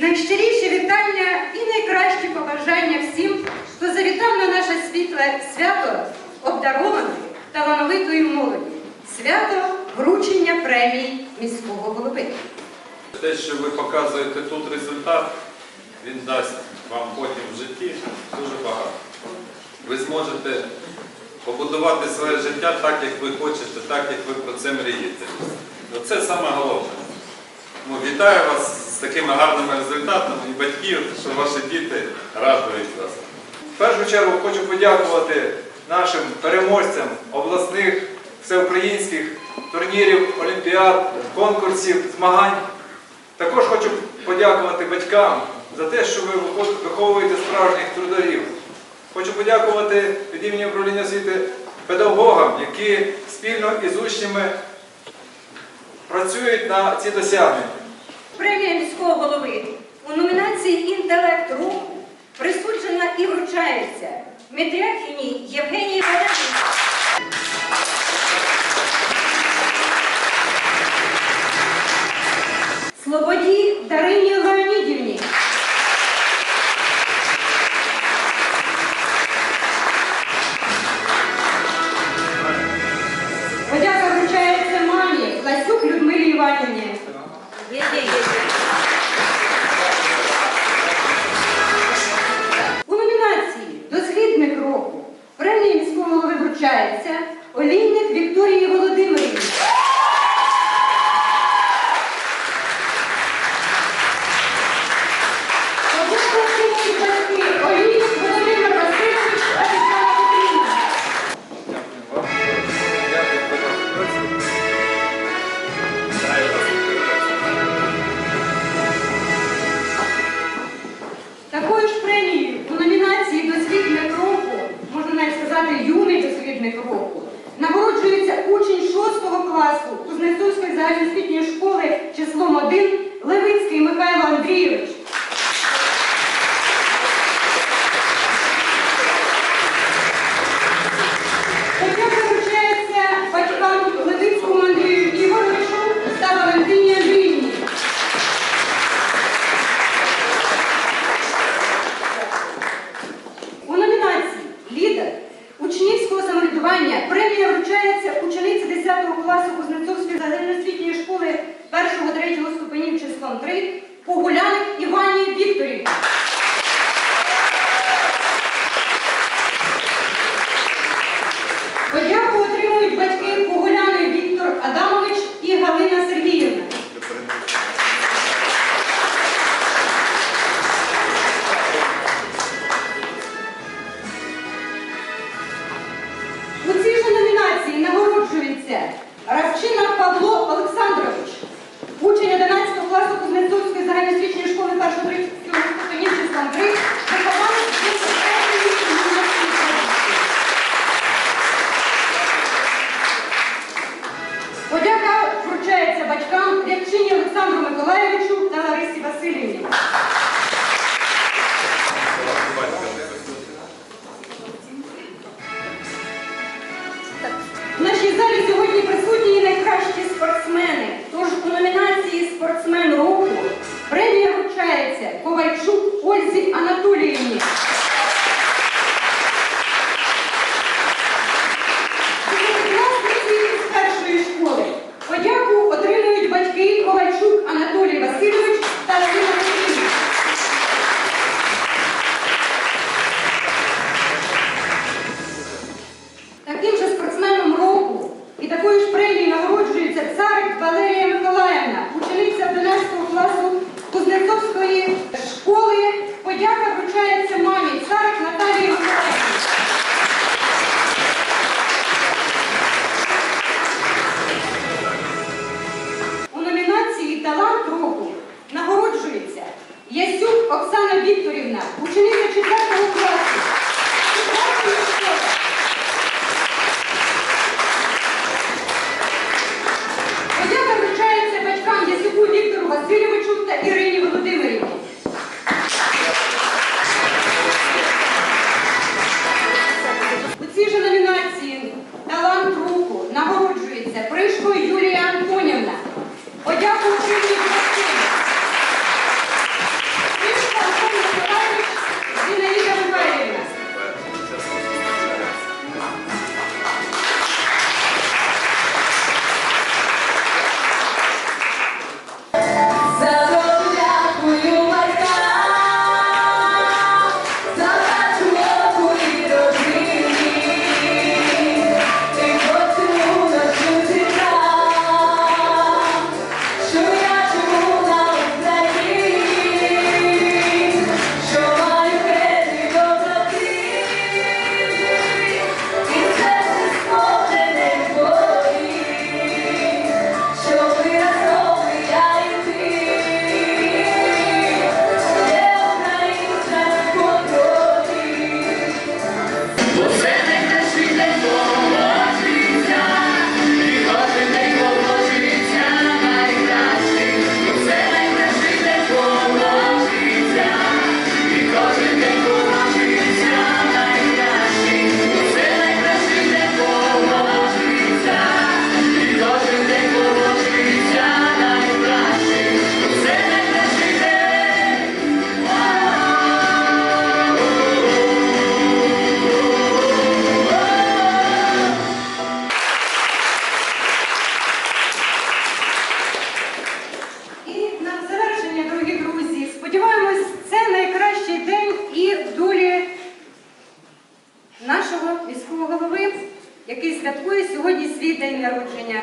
Найщиріші вітання і найкращі побажання всім, хто завітав на наше світле свято обдарованої талановитої молоді. Свято вручення премій міського голови. Те, що ви показуєте тут результат, він дасть вам потім в житті дуже багато. Ви зможете побудувати своє життя так, як ви хочете, так, як ви про це мрієте. Оце саме головне. Ну, вітаю вас з такими гарними результатами і батьків, що ваші діти радують вас. В першу чергу хочу подякувати нашим переможцям обласних, всеукраїнських турнірів, олімпіад, конкурсів, змагань. Також хочу подякувати батькам за те, що ви виховуєте справжніх трударів. Хочу подякувати від імені управління освіти педагогам, які спільно із учнями працюють на ці досягнення. Премія міського голови у номінації Інтелект року присуджена і вручається Медряхіні Євгенії Валерійовні. Загальноосвітньої школи числом 1 Левицький Михайло Андрійович. Премія вручається 10 класу Кузнецовської загальноосвітньої школи 1-3 ступенів числом 3 Погуляник Івані Вікторівні. Ковальчук Ользі Анатоліївні. нашого міського голови, який святкує сьогодні свій день народження.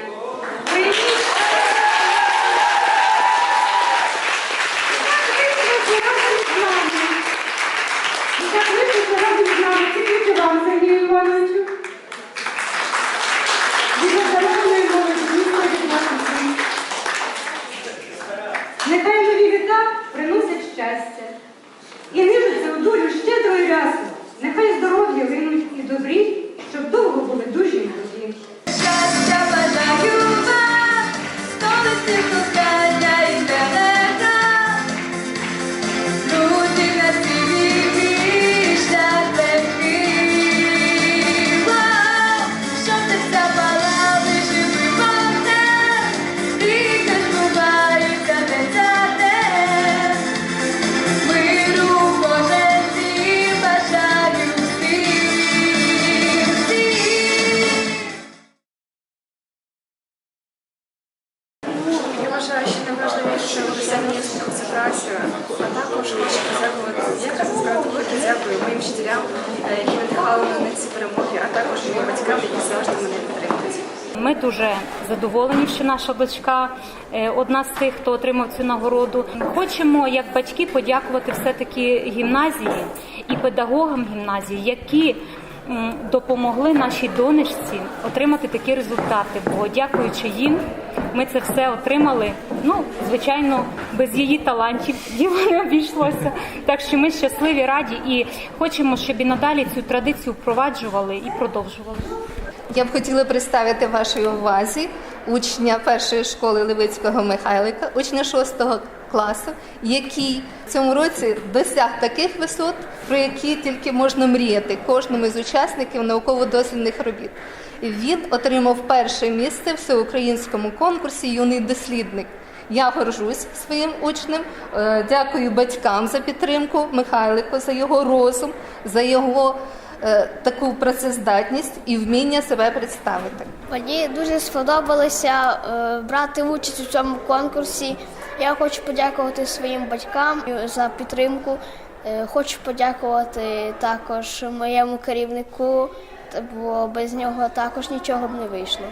Дякую, що разом з нами. Дякую вам, Сергію Івановичу. Працю, а також хочу подякувати сказати велике дякую моїм вчителям, е, які надихали мене ці перемоги, а також моїм батькам, які завжди мене підтримують. Ми дуже задоволені, що наша дочка е, одна з тих, хто отримав цю нагороду. Хочемо, як батьки, подякувати все-таки гімназії і педагогам гімназії, які допомогли нашій донечці отримати такі результати. Бо дякуючи їм, ми це все отримали. Ну, звичайно, без її талантів діло не обійшлося. Так що ми щасливі, раді і хочемо, щоб і надалі цю традицію впроваджували і продовжували. Я б хотіла представити вашій увазі учня першої школи Левицького Михайлика, учня шостого класу, який в цьому році досяг таких висот, про які тільки можна мріяти кожному з учасників науково-дослідних робіт. Він отримав перше місце в всеукраїнському конкурсі Юний дослідник. Я горжусь своїм учнем. Е, Дякую батькам за підтримку, Михайлику за його розум, за його е, таку працездатність і вміння себе представити. Мені дуже сподобалося е, брати участь у цьому конкурсі. Я хочу подякувати своїм батькам за підтримку. Е, Хочу подякувати також моєму керівнику, бо без нього також нічого б не вийшло.